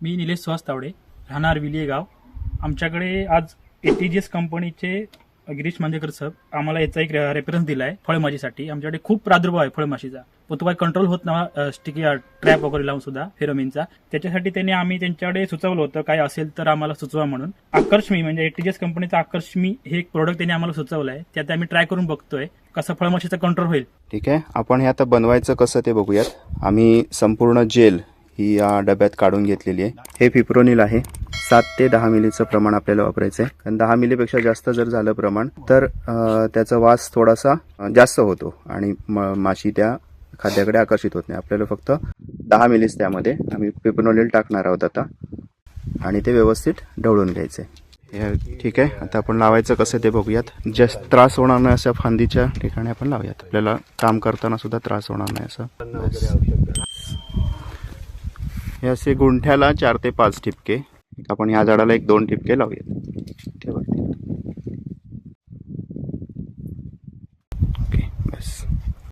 मी निलेश सुहास तावडे राहणार विलिये गाव आमच्याकडे आज एटीजीएस कंपनीचे गिरीश मांजेकर सर आम्हाला याचा एक रेफरन्स दिला आहे फळमाशीसाठी. आमच्याकडे खूप प्रादुर्भाव आहे फळमाशीचा. पण तो काही कंट्रोल होत नव्हता स्टिकी ट्रॅप वगैरे लावून सुद्धा फेरोमिनचा त्याच्यासाठी त्यांनी आम्ही त्यांच्याकडे सुचवलं होतं काय असेल तर आम्हाला सुचवा म्हणून. आकर्षमी म्हणजे एटीजीएस कंपनीचा आकर्षमी हे एक प्रोडक्ट त्यांनी आम्हाला सुचवलं आहे त्यात आम्ही ट्राय करून बघतोय कसं फळमाशीचा कंट्रोल होईल. ठीक आहे. आपण हे आता बनवायचं कसं ते बघूयात. आम्ही संपूर्ण जेल ही या डब्यात काढून घेतलेली आहे. हे फिप्रोनिल आहे. सात ते दहा मिलीचं प्रमाण आपल्याला वापरायचं आहे कारण दहा मिलीपेक्षा जास्त जर झालं प्रमाण तर त्याचा वास थोडासा जास्त होतो आणि म- माशी त्या खाद्याकडे आकर्षित होत नाही. आपल्याला फक्त दहा मिलीच त्यामध्ये आम्ही पिप्रोनिल टाकणार आहोत आता. आणि ते व्यवस्थित ढवळून घ्यायचे ठीक आहे. आता आपण लावायचं कसं ते बघूयात. जास्त त्रास होणार नाही अशा फांदीच्या ठिकाणी आपण लावूयात. आपल्याला काम करताना सुद्धा त्रास होणार नाही असं. हे असे गुंठ्याला चार ते पाच ठिपके. आपण ह्या झाडाला एक दोन ठिपके लावूयात.